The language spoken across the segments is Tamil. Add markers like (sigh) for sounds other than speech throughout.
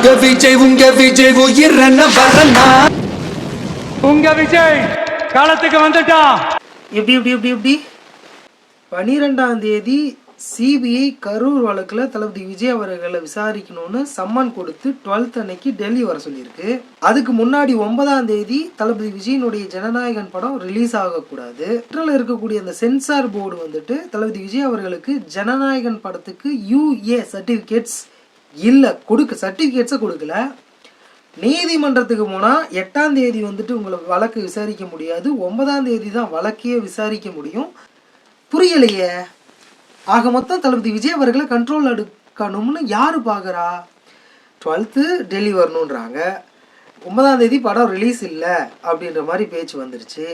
உங்க விஜய் உங்க விஜய் உயிரன வரனா உங்க விஜய் காலத்துக்கு வந்துட்டா. எப்படி எப்படி எப்படி எப்படி? பன்னிரெண்டாம் தேதி சிபிஐ கரூர் வழக்கில் தளபதி விஜய் அவர்களை விசாரிக்கணும்னு சம்மன் கொடுத்து டுவெல்த் அன்னைக்கு டெல்லி வர சொல்லியிருக்கு. அதுக்கு முன்னாடி ஒன்பதாம் தேதி தளபதி விஜயனுடைய ஜனநாயகன் படம் ரிலீஸ் ஆகக்கூடாது. சென்ட்ரல் இருக்கக்கூடிய அந்த சென்சார் போர்டு வந்துட்டு தளபதி விஜய் அவர்களுக்கு ஜனநாயகன் படத்துக்கு யூஏ சர்டிஃபிகேட்ஸ் இல்லை கொடுக்க சர்டிஃபிகேட்ஸை கொடுக்கல. நீதிமன்றத்துக்கு போனால் எட்டாம் தேதி வந்துட்டு உங்களை வழக்கு விசாரிக்க முடியாது. ஒன்பதாம் தேதி தான் வழக்கையே விசாரிக்க முடியும். புரியலையே? ஆக மொத்தம் தளபதி விஜய் அவர்களை கண்ட்ரோல் எடுக்கணும்னு யார் பார்க்குறா டுவெல்த்து டெல்லி வரணுன்றாங்க ஒன்பதாம் தேதி படம் ரிலீஸ் இல்லை அப்படின்ற மாதிரி பேச்சு வந்துருச்சு.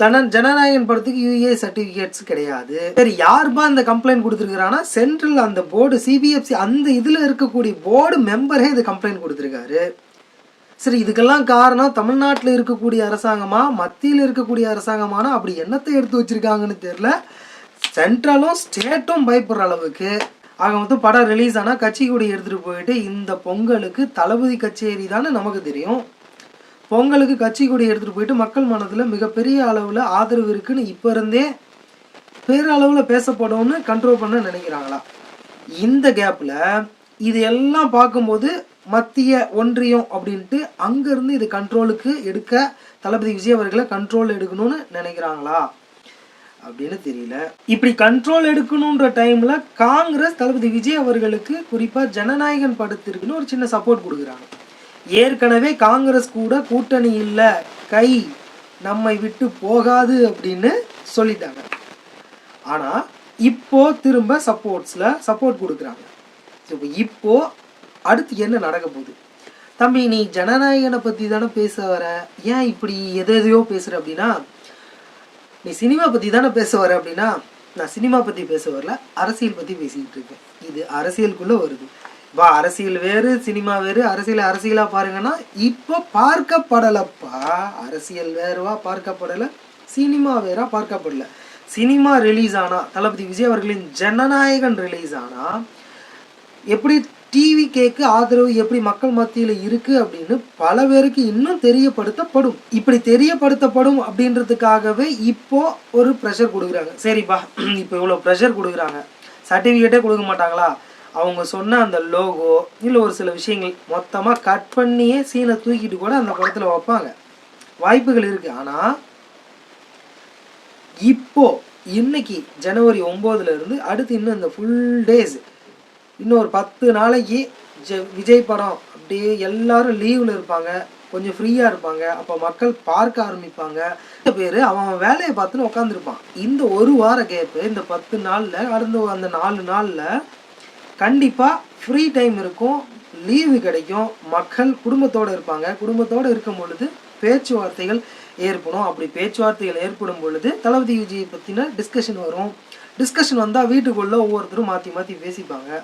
ஜன ஜனநாயகன் படத்துக்கு யூஏ சர்டிஃபிகேட்ஸ் கிடையாது. சரி யார்பா இந்த கம்ப்ளைண்ட் கொடுத்துருக்குறான்னா சென்ட்ரல் அந்த போர்டு சிபிஎஃப்சி அந்த இதில் இருக்கக்கூடிய போர்டு மெம்பரே இது கம்ப்ளைண்ட் கொடுத்துருக்காரு. சரி இதுக்கெல்லாம் காரணம் தமிழ்நாட்டில் இருக்கக்கூடிய அரசாங்கமா மத்தியில் இருக்கக்கூடிய அரசாங்கமானா அப்படி என்னத்தை எடுத்து வச்சிருக்காங்கன்னு தெரில சென்ட்ரலும் ஸ்டேட்டும் பயப்படுற அளவுக்கு. ஆக மொத்தம் படம் ரிலீஸ் ஆனால் கட்சி கூட எடுத்துகிட்டு போயிட்டு இந்த பொங்கலுக்கு தளபதி கச்சேரி தானே நமக்கு தெரியும். பொங்கலுக்கு கட்சி கொடி எடுத்துகிட்டு போயிட்டு மக்கள் மனதில் மிகப்பெரிய அளவில் ஆதரவு இருக்குன்னு இப்போ இருந்தே பேரளவில் பேசப்படும்னு கண்ட்ரோல் பண்ண நினைக்கிறாங்களா? இந்த கேப்பில் இது எல்லாம் பார்க்கும்போது மத்திய ஒன்றியம் அப்படின்ட்டு அங்கேருந்து இது கண்ட்ரோலுக்கு எடுக்க தளபதி விஜய் அவர்களை கண்ட்ரோல் எடுக்கணும்னு நினைக்கிறாங்களா? அப்படின்னு தெரியல. இப்படி கண்ட்ரோல் எடுக்கணுன்ற டைமில் காங்கிரஸ் தளபதி விஜய் அவர்களுக்கு குறிப்பாக ஜனநாயகன் படத்திற்குன்னு ஒரு சின்ன சப்போர்ட் கொடுக்குறாங்க. ஏற்கனவே காங்கிரஸ் கூட கூட்டணி இல்லை கை நம்மை விட்டு போகாது அப்படின்னு சொல்லிட்டாங்க. ஆனால் இப்போ திரும்ப சப்போர்ட்ஸில் சப்போர்ட் கொடுக்குறாங்க. இப்போ இப்போ அடுத்து என்ன நடக்க போகுது? தம்பி நீ ஜனநாயகனை பற்றி தானே பேச வர. ஏன் இப்படி எது எதையோ பேசுகிற அப்படின்னா நீ சினிமா பற்றி தானே பேச வர அப்படின்னா நான் சினிமா பற்றி பேச வரல அரசியல் பற்றி பேசிக்கிட்டு இருக்கேன். இது அரசியலுக்குள்ளே வருது. வா அரசியல் வேறு சினிமா வேறு அரசியல் அரசியலாக பாருங்கன்னா இப்போ பார்க்கப்படலப்பா. அரசியல் வேறுவா பார்க்கப்படலை சினிமா வேறா பார்க்கப்படல. சினிமா ரிலீஸ் ஆனால் தளபதி விஜய் அவர்களின் ஜனநாயகன் ரிலீஸ் ஆனால் எப்படி டிவி கேக்கு ஆதரவு எப்படி மக்கள் மத்தியில் இருக்குது அப்படின்னு பல பேருக்கு இன்னும் தெரியப்படுத்தப்படும். இப்படி தெரியப்படுத்தப்படும் அப்படின்றதுக்காகவே இப்போ ஒரு ப்ரெஷர் கொடுக்குறாங்க. சரிப்பா (clears throat) இப்போ இவ்வளோ ப்ரெஷர் கொடுக்குறாங்க. சர்டிஃபிகேட்டே கொடுக்க மாட்டாங்களா? அவங்க சொன்ன அந்த லோகோ இல்லை ஒரு சில விஷயங்கள் மொத்தமாக கட் பண்ணியே சீனை தூக்கிட்டு கூட அந்த படத்தில் வைப்பாங்க. வாய்ப்புகள் இருக்குது ஆனால் இப்போ இன்னைக்கு ஜனவரி ஒம்போதுலேருந்து அடுத்து இன்னும் இந்த ஃபுல் டேஸ் இன்னும் ஒரு பத்து நாளைக்கு ஜ விஜய் படம் அப்படியே எல்லாரும் லீவில் இருப்பாங்க. கொஞ்சம் ஃப்ரீயாக இருப்பாங்க. அப்போ மக்கள் பார்க்க ஆரம்பிப்பாங்க. பேர் அவன் அவன் வேலையை பார்த்துன்னு உட்காந்துருப்பான் இந்த ஒரு வார கேப்பு இந்த பத்து நாளில் அடுத்த அந்த நாலு நாளில் கண்டிப்பாக ஃப்ரீ டைம் இருக்கும். லீவு கிடைக்கும். மக்கள் குடும்பத்தோடு இருப்பாங்க. குடும்பத்தோடு இருக்கும் பொழுது பேச்சுவார்த்தைகள் ஏற்படும். அப்படி பேச்சுவார்த்தைகள் ஏற்படும் பொழுது தளபதி யூஜியை பற்றின டிஸ்கஷன் வரும். டிஸ்கஷன் வந்தால் வீட்டுக்குள்ளே ஒவ்வொருத்தரும் மாற்றி மாற்றி பேசிப்பாங்க.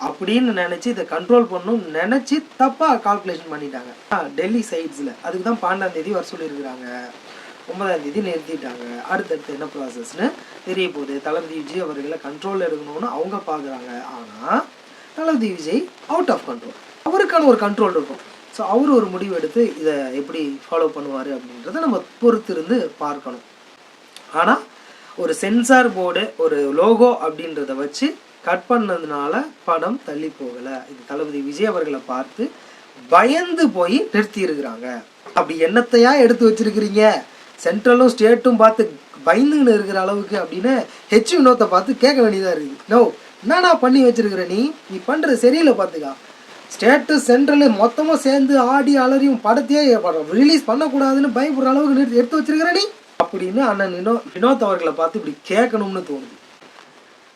அப்படின்னு நினச்சி இதை கண்ட்ரோல் பண்ணணும் நினச்சி தப்பாக கால்குலேஷன் பண்ணிட்டாங்க. ஆ, டெல்லி சைட்ஸில் அதுக்கு தான் பன்னெண்டாம் தேதி வர சொல்லியிருக்கிறாங்க. ஒன்பதாம் தேதி நிறுத்திட்டாங்க. அடுத்தடுத்து என்ன ப்ராசஸ்னு தெரிய போகுது. தளபதி விஜய் அவர்களை கண்ட்ரோலில் எடுக்கணும்னு அவங்க பார்க்குறாங்க ஆனால் Thalapathy Vijay out of control அவருக்கான ஒரு கண்ட்ரோல் இருக்கும். ஸோ அவர் ஒரு முடிவு எடுத்து இதை எப்படி ஃபாலோ பண்ணுவார் அப்படின்றத நம்ம பொறுத்திருந்து பார்க்கணும். ஆனால் ஒரு சென்சார் போர்டு ஒரு லோகோ அப்படின்றத வச்சு கட் பண்ணதுனால படம் தள்ளி போகலை. இது தளபதி விஜய் அவர்களை பார்த்து பயந்து போய் நிறுத்தி இருக்கிறாங்க அப்படி என்னத்தையா எடுத்து வச்சிருக்கிறீங்க? சென்ட்ரலும் ஸ்டேட்டும் பார்த்து பயந்துன்னு இருக்கிற அளவுக்கு அப்படின்னு ஹெச் வினோத்தை பார்த்து கேட்க வேண்டியதாக இருக்குது. நோ என்னடா பண்ணி வச்சிருக்கிற நீ? நீ பண்ணுறது சரியில்லை பார்த்துக்கா. ஸ்டேட்டு சென்ட்ரலு மொத்தமாக சேர்ந்து ஆடி அலறியும் படத்தையே ரிலீஸ் பண்ணக்கூடாதுன்னு பயப்படுற அளவுக்கு நிறுத்தி எடுத்து வச்சிருக்கிற நீ? அப்படின்னு அண்ணன் வினோ வினோத் அவர்களை பார்த்து இப்படி கேட்கணும்னு தோணுது.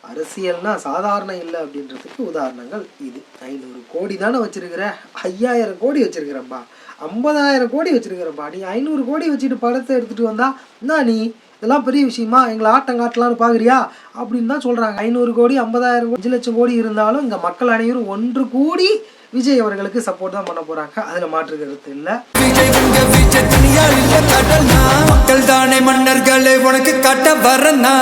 அரசியல்னா சாதாரண இல்லை அப்படின்றதுக்கு உதாரணங்கள் இது. ஐநூறு கோடி தானே வச்சிருக்கிற? ஐயாயிரம் கோடி வச்சிருக்கிறப்பா ஐம்பதாயிரம் கோடி வச்சிருக்கிறப்பா நீ ஐநூறு கோடி வச்சுட்டு படத்தை எடுத்துட்டு வந்தா என்ன நீ இதெல்லாம் பெரிய விஷயமா? எங்களை ஆட்டம் காட்டலாம்னு பார்க்குறியா அப்படின்னு தான் சொல்கிறாங்க ஐநூறு கோடி ஐம்பதாயிரம் கோடி அஞ்சு லட்சம் கோடி இருந்தாலும் இங்கே மக்கள் அனைவரும் ஒன்று கூடி விஜய் அவர்களுக்கு சப்போர்ட் தான் பண்ண போகிறாங்க அதில் மாற்று கருத்து இல்லை. விஜய் விஜய் இல்ல மக்கள் தானே மன்னர்களே உனக்கு கட்ட வரனா